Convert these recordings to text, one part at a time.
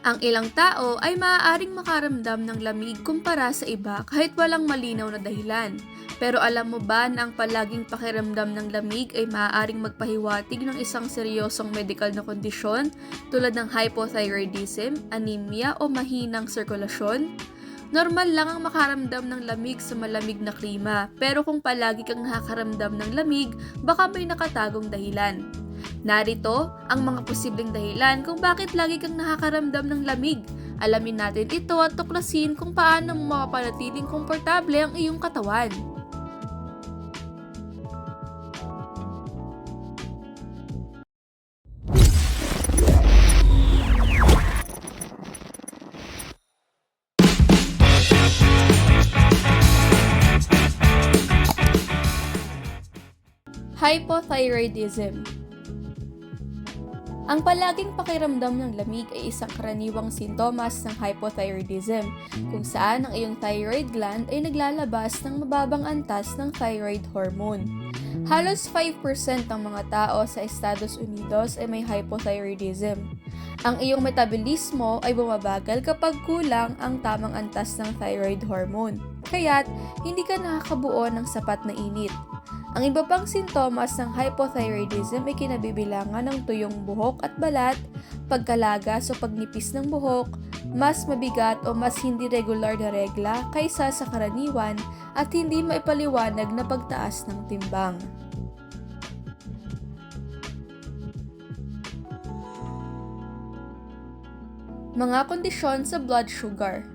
Ang ilang tao ay maaaring makaramdam ng lamig kumpara sa iba kahit walang malinaw na dahilan. Pero alam mo ba na ang palaging pakiramdam ng lamig ay maaaring magpahiwatig ng isang seryosong medical na kondisyon tulad ng hypothyroidism, anemia o mahinang sirkulasyon? Normal lang ang makaramdam ng lamig sa malamig na klima, pero kung palagi kang nakakaramdam ng lamig, baka may nakatagong dahilan. Narito ang mga posibleng dahilan kung bakit lagi kang nakakaramdam ng lamig. Alamin natin ito at tuklasin kung paano mo mapapanatiling komportable ang iyong katawan. Hypothyroidism Ang palaging pakiramdam ng lamig ay isang karaniwang sintomas ng hypothyroidism, kung saan ang iyong thyroid gland ay naglalabas ng mababang antas ng thyroid hormone. Halos 5% ng mga tao sa Estados Unidos ay may hypothyroidism. Ang iyong metabolismo ay bumabagal kapag kulang ang tamang antas ng thyroid hormone, kaya't hindi ka nakakabuo ng sapat na init. Ang iba pang sintomas ng hypothyroidism ay kinabibilangan ng tuyong buhok at balat, pagkalagas o pagnipis ng buhok, mas mabigat o mas hindi regular na regla kaysa sa karaniwan at hindi maipaliwanag na pagtaas ng timbang. Mga kondisyon sa blood sugar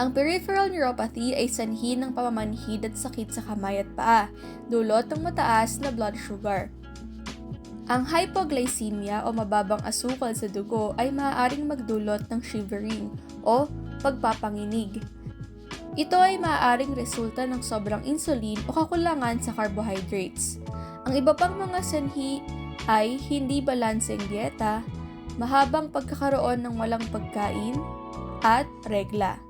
ang peripheral neuropathy ay sanhi ng pamamanhid at sakit sa kamay at paa, dulot ng mataas na blood sugar. Ang hypoglycemia o mababang asukal sa dugo ay maaaring magdulot ng shivering o pagpapanginig. Ito ay maaaring resulta ng sobrang insulin o kakulangan sa carbohydrates. Ang iba pang mga sanhi ay hindi balanseng dieta, mahabang pagkakaroon ng walang pagkain, at regla.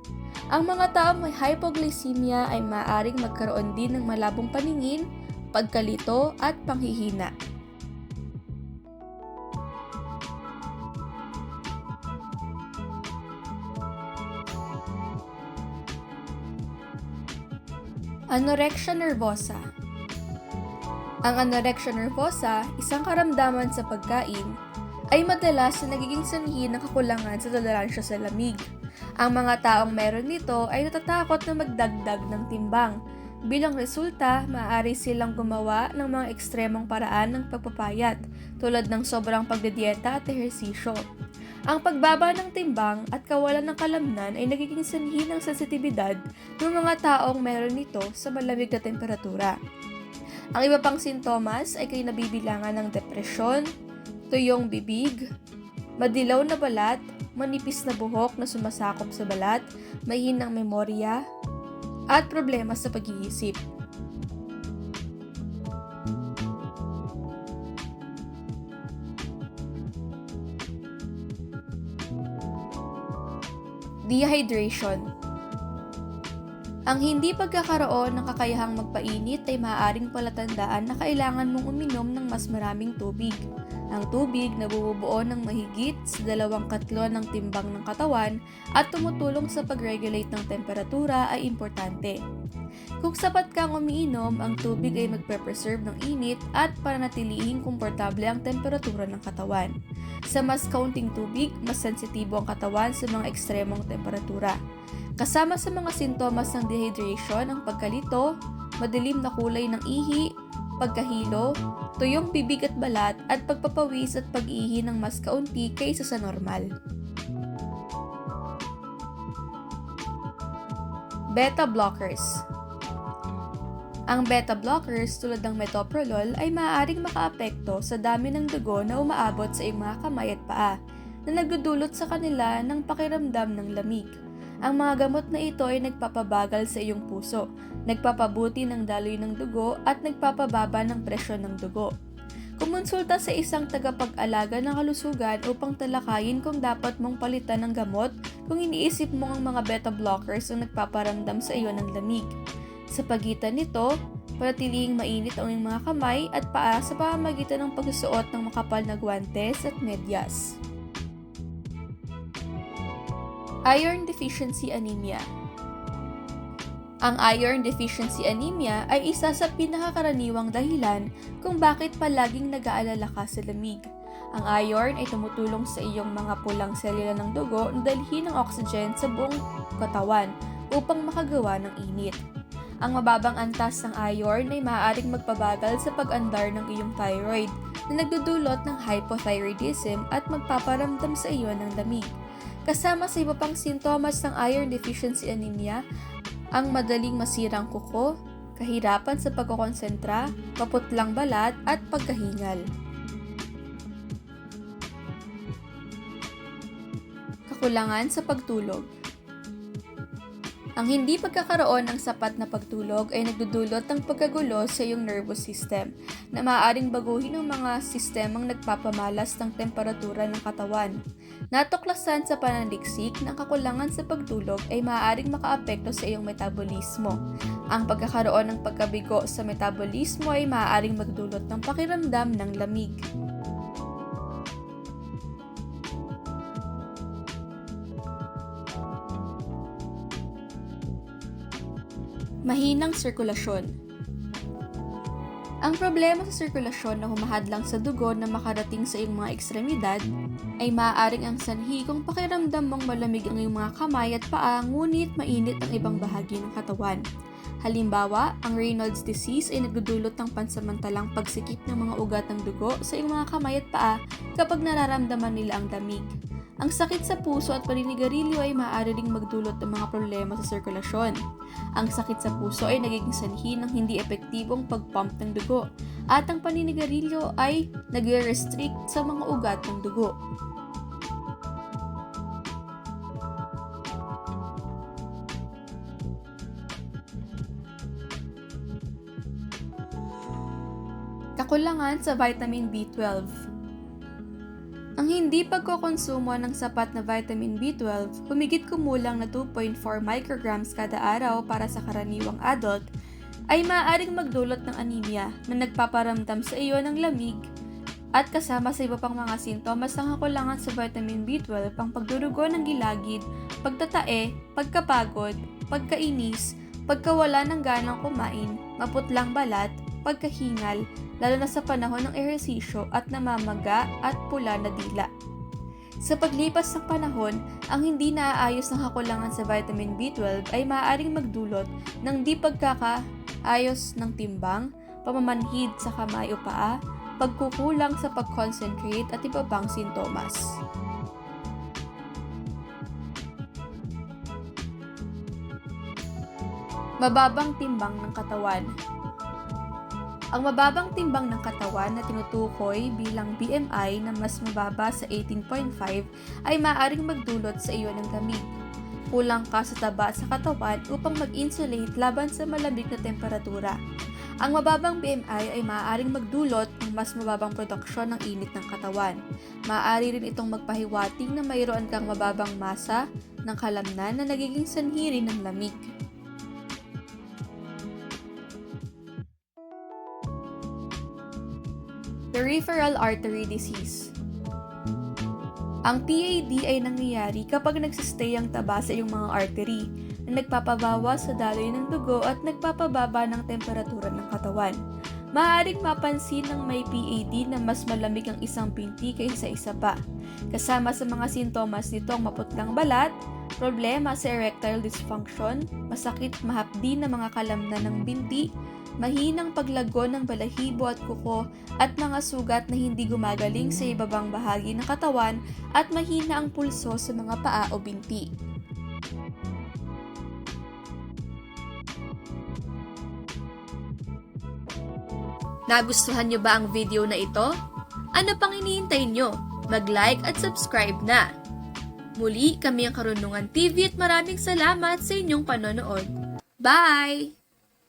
Ang mga taong may hypoglycemia ay maaaring magkaroon din ng malabong paningin, pagkalito at panghihina. Anorexia nervosa Ang anorexia nervosa, isang karamdaman sa pagkain, ay madalas na nagiging sanhi ng kakulangan sa toleransya sa lamig. Ang mga taong meron nito ay natatakot na magdagdag ng timbang. Bilang resulta, maaari silang gumawa ng mga ekstremong paraan ng pagpapayat, tulad ng sobrang pagdidieta at ehersisyo. Ang pagbaba ng timbang at kawalan ng kalamnan ay nagiging sanhi ng sensitibidad ng mga taong meron nito sa malamig na temperatura. Ang iba pang sintomas ay kinabibilangan ng depresyon, tuyong bibig, madilaw na balat, manipis na buhok na sumasakop sa balat, mahinang memorya, at problema sa pag-iisip. Dehydration Ang hindi pagkakaroon ng kakayahang magpainit ay maaaring palatandaan na kailangan mong uminom ng mas maraming tubig. Ang tubig na bumubuo ng mahigit sa dalawang katlo ng timbang ng katawan at tumutulong sa pag-regulate ng temperatura ay importante. Kung sapat kang umiinom, ang tubig ay magpe-preserve ng init at pananatilihing komportable ang temperatura ng katawan. Sa mas kaunting tubig, mas sensitibo ang katawan sa mga ekstremong temperatura. Kasama sa mga sintomas ng dehydration ang pagkalito, madilim na kulay ng ihi, pagkahilo, tuyong bibig at balat at pagpapawis at pag-ihi ng mas kaunti kaysa sa normal. Beta blockers ang beta blockers tulad ng metoprolol ay maaaring makaapekto sa dami ng dugo na umaabot sa iyong mga kamay at paa na nagdudulot sa kanila ng pakiramdam ng lamig. Ang mga gamot na ito ay nagpapabagal sa iyong puso, nagpapabuti ng daloy ng dugo at nagpapababa ng presyon ng dugo. Kumonsulta sa isang tagapag-alaga ng kalusugan upang talakayin kung dapat mong palitan ng gamot kung iniisip mo ang mga beta blockers ang nagpaparamdam sa iyo ng lamig. Sa pagitan nito, panatilihing mainit ang iyong mga kamay at paa sa pamamagitan ng pagsusuot ng makapal na guwantes at medyas. Iron Deficiency Anemia Ang iron deficiency anemia ay isa sa pinakakaraniwang dahilan kung bakit palaging nag-aalala ka sa lamig. Ang iron ay tumutulong sa iyong mga pulang selula ng dugo na dalhin ng oxygen sa buong katawan upang makagawa ng init. Ang mababang antas ng iron ay maaaring magpabagal sa pag-andar ng iyong thyroid na nagdudulot ng hypothyroidism at magpaparamdam sa iyo ng lamig. Kasama sa iba pang sintomas ng iron deficiency anemia, ang madaling masirang kuko, kahirapan sa pagkokonsentra, paputlang balat at pagkahingal. Kakulangan sa pagtulog Ang hindi pagkakaroon ng sapat na pagtulog ay nagdudulot ng pagkagulo sa iyong nervous system na maaaring baguhin ng mga sistemang nagpapamalas ng temperatura ng katawan. Natuklasan sa pananaliksik na ang kakulangan sa pagtulog ay maaaring makaapekto sa iyong metabolismo. Ang pagkakaroon ng pagkabigo sa metabolismo ay maaaring magdulot ng pakiramdam ng lamig. Mahinang sirkulasyon Ang problema sa sirkulasyon na humahadlang sa dugo na makarating sa iyong mga ekstremidad ay maaaring ang sanhi kung pakiramdam mong malamig ang iyong mga kamay at paa ngunit mainit ang ibang bahagi ng katawan. Halimbawa, ang Raynaud's disease ay nagdudulot ng pansamantalang pagsikip ng mga ugat ng dugo sa iyong mga kamay at paa kapag nararamdaman nila ang damig. Ang sakit sa puso at paninigarilyo ay maaari ring magdulot ng mga problema sa sirkulasyon. Ang sakit sa puso ay nagiging sanhi ng hindi epektibong pagpump ng dugo at ang paninigarilyo ay nagre-restrict sa mga ugat ng dugo. Kakulangan sa vitamin B12 Ang hindi pagkokonsumo ng sapat na vitamin B12, humigit kumulang na 2.4 micrograms kada araw para sa karaniwang adult, ay maaaring magdulot ng anemia na nagpaparamdam sa iyo ng lamig at kasama sa iba pang mga sintomas ng kakulangan sa vitamin B12 ang pagdurugo ng gilagid, pagtatae, pagkapagod, pagkainis, pagkawala ng ganang kumain, maputlang balat, pagkahingal, lalo na sa panahon ng ehersisyo at namamaga at pula na dila. Sa paglipas ng panahon, ang hindi naaayos ng kakulangan sa vitamin B12 ay maaaring magdulot ng di pagkakaayos ng timbang, pamamanhid sa kamay o paa, pagkukulang sa pag-concentrate at iba pang sintomas. Mababang timbang ng katawan ang mababang timbang ng katawan na tinutukoy bilang BMI na mas mababa sa 18.5 ay maaaring magdulot sa iyo ng lamig. Kulang ka sa taba sa katawan upang mag-insulate laban sa malamig na temperatura. Ang mababang BMI ay maaaring magdulot ng mas mababang produksyon ng init ng katawan. Maaari rin itong magpahiwating na mayroon kang mababang masa ng kalamnan na nagiging sanhi rin ng lamig. Peripheral artery disease. Ang PAD ay nangyayari kapag nagsistay ang taba sa iyong mga artery na nagpapabawas sa daloy ng dugo at nagpapababa ng temperatura ng katawan. Maaaring mapansin ng may PAD na mas malamig ang isang binti kaysa isa pa. Kasama sa mga sintomas nito ang maputlang balat, problema sa erectile dysfunction, masakit mahapdi na mga kalamnan ng binti, mahinang paglago ng balahibo at kuko at mga sugat na hindi gumagaling sa ibabang bahagi ng katawan at mahina ang pulso sa mga paa o binti. Nagustuhan niyo ba ang video na ito? Ano pang iniintay niyo? Mag-like at subscribe na! Muli, kami ang Karunungan TV at maraming salamat sa inyong panonood. Bye!